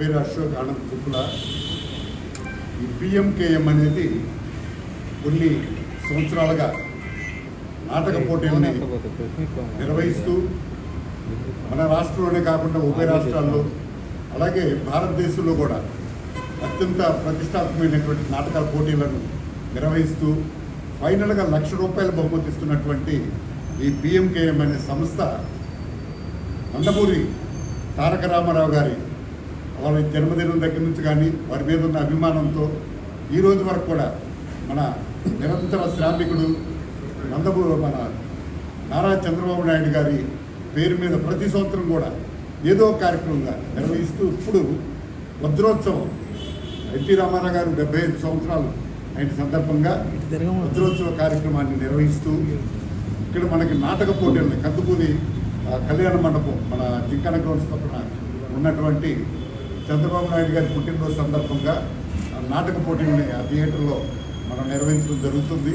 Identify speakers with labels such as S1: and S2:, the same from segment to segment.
S1: పేరు అశోక్ ఆనంద్ కుక్కుల ఈ పిఎంకేఎం అనేది కొన్ని సంవత్సరాలుగా నాటక పోటీలని నిర్వహిస్తూ మన రాష్ట్రంలోనే కాకుండా ఉభయ రాష్ట్రాల్లో అలాగే భారతదేశంలో కూడా అత్యంత ప్రతిష్టాత్మకమైనటువంటి నాటకాల పోటీలను నిర్వహిస్తూ ఫైనల్గా లక్ష రూపాయలు బహుమతిస్తున్నటువంటి ఈ పిఎంకేఎం అనే సంస్థ నందమూరి తారక రామారావు గారి వారి జన్మదినం దగ్గర నుంచి కానీ వారి మీద ఉన్న అభిమానంతో ఈ రోజు వరకు కూడా మన నిరంతర శ్రామికుడు నందమూరి మన నారా చంద్రబాబు నాయుడు గారి పేరు మీద ప్రతి సంవత్సరం కూడా ఏదో కార్యక్రమంగా నిర్వహిస్తూ ఇప్పుడు వజ్రోత్సవం ఎన్టీ రామారావు గారు డెబ్బై ఐదు సంవత్సరాలు అయిన సందర్భంగా వజ్రోత్సవ కార్యక్రమాన్ని నిర్వహిస్తూ ఇక్కడ మనకి నాటక పోటీలు కందుకూరి కళ్యాణ మండపం మన జింకన గ్రౌండ్స్ పక్కన ఉన్నటువంటి చంద్రబాబు నాయుడు గారి పుట్టినరోజు సందర్భంగా ఆ నాటక పోటీలని ఆ థియేటర్లో మనం నిర్వహించడం జరుగుతుంది.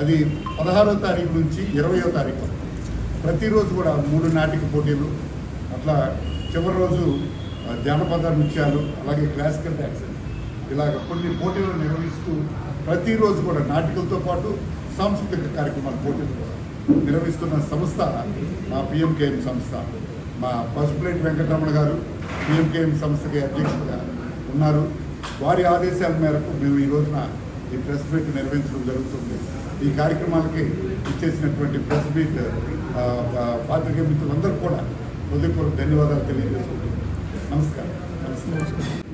S1: అది పదహారో తారీఖు నుంచి ఇరవయో తారీఖు ప్రతిరోజు కూడా మూడు నాటిక పోటీలు అట్లా చివరి రోజు జానపద నృత్యాలు అలాగే క్లాసికల్ డ్యాన్స్. ఇలాగ కొన్ని పోటీలు నిర్వహిస్తూ ప్రతిరోజు కూడా నాటికలతో పాటు సాంస్కృతిక కార్యక్రమాల పోటీలు కూడా నిర్వహిస్తున్న సంస్థ మా పిఎంకేఎం సంస్థ. మా పసుపులేటి వెంకటరమణ గారు పిఎంకేఎం సంస్థకి అధ్యక్షులుగా ఉన్నారు. వారి ఆదేశాల మేరకు మేము ఈ రోజున ఈ ప్రెస్ మీట్ నిర్వహించడం జరుగుతుంది. ఈ కార్యక్రమాలకి ఇచ్చేసినటువంటి ప్రెస్ మీట్ పాత్రికే మిత్రులందరూ కూడా హృదయపూర్వక ధన్యవాదాలు తెలియజేసుకుంటున్నాం. నమస్కారం.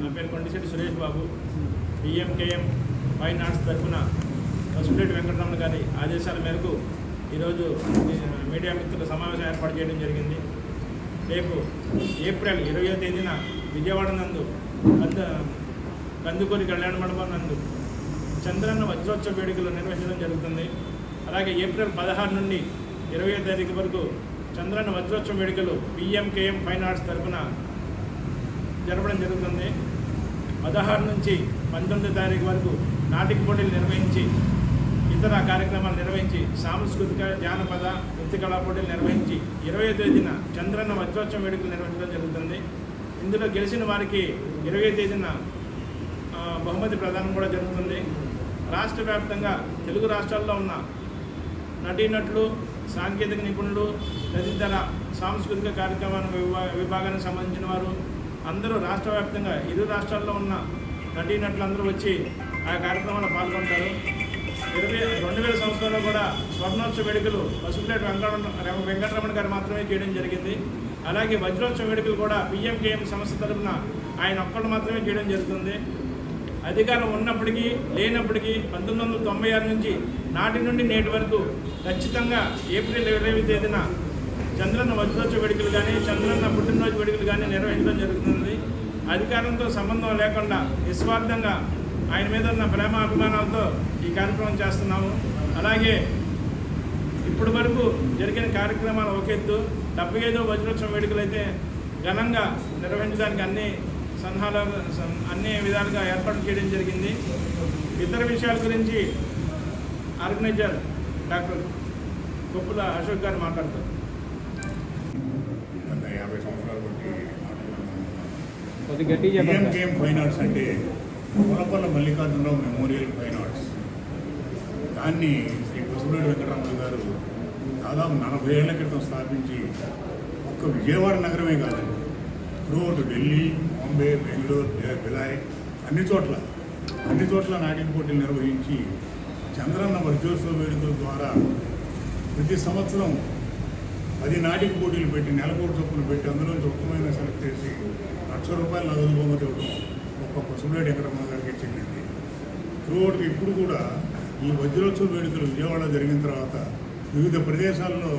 S2: నా పేరు Kondisetti Suresh Babu. PMKM fine arts తరఫున పసుపులేటి వెంకటరమణ గారి ఆదేశాల మేరకు ఈరోజు మీడియా మిత్రుల సమావేశం ఏర్పాటు చేయడం జరిగింది. రేపు ఏప్రిల్ ఇరవయో తేదీన విజయవాడ నందు కంద కందుకూరి కళ్యాణ మండపం నందు చంద్రన్న వజ్రోత్సవ వేడుకలు నిర్వహించడం జరుగుతుంది. అలాగే ఏప్రిల్ పదహారు నుండి ఇరవై తారీఖు వరకు చంద్రన్న వజ్రోత్సవ వేడుకలు పిఎంకేఎం ఫైన్ ఆర్ట్స్ తరఫున జరపడం జరుగుతుంది. పదహారు నుంచి పంతొమ్మిది తారీఖు వరకు నాటిక పోటీలు నిర్వహించి ఇతర కార్యక్రమాలు నిర్వహించి సాంస్కృతిక జానపద నృత్య కళా పోటీలు నిర్వహించి ఇరవై తేదీన చంద్రన్న వజ్రోత్సవం వేడుకలు నిర్వహించడం జరుగుతుంది. ఇందులో గెలిచిన వారికి ఇరవై తేదీన బహుమతి ప్రదానం కూడా జరుగుతుంది. రాష్ట్ర వ్యాప్తంగా తెలుగు రాష్ట్రాల్లో ఉన్న నటీనటులు సాంకేతిక నిపుణులు తదితర సాంస్కృతిక కార్యక్రమాల విభాగానికి సంబంధించిన వారు అందరూ రాష్ట్ర వ్యాప్తంగా ఇరు రాష్ట్రాల్లో ఉన్న నటీనటులు అందరూ వచ్చి ఆ కార్యక్రమంలో పాల్గొంటారు. ఇరవై రెండు వేల సంవత్సరంలో కూడా స్వర్ణోత్సవ వేడుకలు పసుపులేటి వెంకట వెంకటరమణ గారు మాత్రమే చేయడం జరిగింది. అలాగే వజ్రోత్సవ వేడుకలు కూడా పిఎంకేఎం సంస్థ తరఫున ఆయన ఒక్కళ్ళు మాత్రమే చేయడం జరుగుతుంది. అధికారం ఉన్నప్పటికీ లేనప్పటికీ పంతొమ్మిది వందల తొంభై ఆరు నుంచి నాటి నుండి నేటి వరకు ఖచ్చితంగా ఏప్రిల్ ఇరవై తేదీన చంద్రన్న వజ్రోత్సవ వేడుకలు కానీ చంద్రన్న పుట్టినరోజు వేడుకలు కానీ నిర్వహించడం జరుగుతుంది. అధికారంతో సంబంధం లేకుండా నిస్వార్థంగా ఆయన మీద ఉన్న ప్రేమ అభిమానాలతో ఈ కార్యక్రమం చేస్తున్నాము. అలాగే ఇప్పటి వరకు జరిగిన కార్యక్రమాలు ఒక ఎత్తు డెబ్బై ఐదో వజ్రోత్సవం వేడుకలు అయితే ఘనంగా నిర్వహించడానికి అన్ని సన్నాహాలు సన్- అన్ని విధాలుగా ఏర్పాటు చేయడం జరిగింది. ఇతర విషయాల గురించి ఆర్గనైజర్ డాక్టర్ కొప్పుల అశోక్ గారు మాట్లాడతారు.
S3: యాభై సంవత్సరాల బట్టి ఫైన్ ఆర్ట్స్ అంటే Kolapalla Mallikarjunarao memorial fine arts దాన్ని శ్రీ కుసుమేడు వెంకటరమణ గారు దాదాపు నలభై ఏళ్ళ క్రితం స్థాపించి ఒక్క విజయవాడ నగరమే కాదండి త్రూఅవుట్ ఢిల్లీ బాంబే బెంగళూరు బిలాయ్ అన్ని చోట్ల అన్ని చోట్ల నాటిక పోటీలు నిర్వహించి చంద్రన్న వజ్రోత్సవ వేడుకల ద్వారా ప్రతి సంవత్సరం పది నాటిక పోటీలు పెట్టి నెలకోటి చొప్పున పెట్టి అందులో ఉత్తమైన సెలెక్ట్ చేసి లక్ష రూపాయలు నగదు బహుమతి ఇవ్వడం ఒక సుబ్రేడ్ వెంకటరమణ గారికి చెందింది. త్రూఅవుట్ ఇప్పుడు కూడా ఈ వజ్రోత్సవ వేడుకలు విజయవాడ జరిగిన తర్వాత వివిధ ప్రదేశాల్లో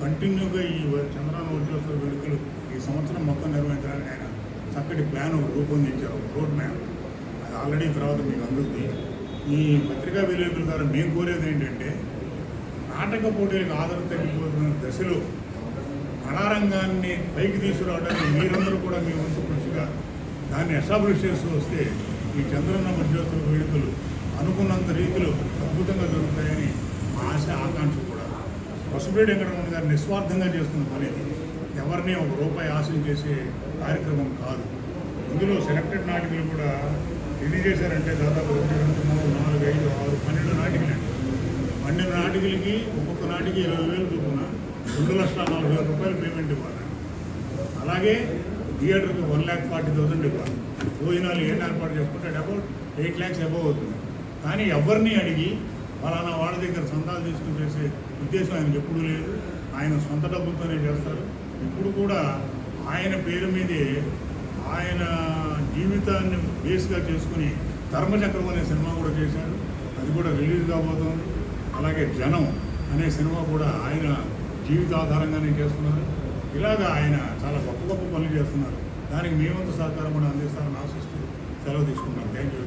S3: కంటిన్యూగా ఈ చంద్రాన వజ్రోత్సవ వేడుకలు ఈ సంవత్సరం మొత్తం నిర్వహించడానికి ఆయన చక్కటి ప్లాన్ రూపొందించారు రోడ్ మ్యాప్. అది ఆల్రెడీ తర్వాత మీకు అందుతుంది ఈ పత్రికా విలేకరుల ద్వారా మేము కోరేది ఏంటంటే నాటక పోటీలకు ఆదరణ తగ్గిపోతున్న దశలో కళారంగాన్ని పైకి తీసుకురావడానికి మీరందరూ కూడా మీ వంతు కృషిగా దాన్ని ఎస్టాబ్లిష్ చేస్తూ వస్తే ఈ చంద్రన్న మధ్యోత్సవ వేడుకలు అనుకున్నంత రీతిలో అద్భుతంగా జరుగుతాయని మా ఆశ ఆకాంక్ష కూడా. పసుపేడి వెంకటరమణ గారు నిస్వార్థంగా చేస్తున్న పని ఎవరిని ఒక రూపాయి ఆశలు చేసే కార్యక్రమం కాదు. ఇందులో సెలెక్టెడ్ నాటికలు కూడా రెడీ చేశారంటే దాదాపు ఒకటి రెండు మూడు నాలుగు ఐదు ఆరు పన్నెండు నాటికలు అండి పన్నెండు నాటికలకి ఒక్కొక్క నాటికి ఇరవై వేలు చొప్పున రెండు లక్షల నలభై వేల రూపాయలు పేమెంట్ ఇవ్వాలి. అలాగే థియేటర్కి వన్ ల్యాక్ ఫార్టీ థౌసండ్ ఇవ్వాలి. భోజనాలు ఏం ఏర్పాటు చేసుకుంటే అబౌట్ ఎయిట్ ల్యాక్స్ అబౌవ్ అవుతుంది. కానీ ఎవరిని అడిగి ఫలానా వాళ్ళ దగ్గర సంతాలు తీసుకుని చేసే ఉద్దేశం ఆయన ఎప్పుడూ లేదు. ఆయన సొంత డబ్బులతోనే చేస్తారు. ఇప్పుడు కూడా ఆయన పేరు మీదే ఆయన జీవితాన్ని బేస్గా చేసుకుని ధర్మచక్రం అనే సినిమా కూడా చేశారు. అది కూడా రిలీజ్ కాబోతోంది. అలాగే జనం అనే సినిమా కూడా ఆయన జీవితాధారంగానే చేస్తున్నారు. ఇలాగా ఆయన చాలా గొప్ప గొప్ప పనులు చేస్తున్నారు. దానికి మేమంత సహకారం కూడా అందిస్తారని ఆశిస్తూ సెలవు తీసుకుంటాం థ్యాంక్ యూ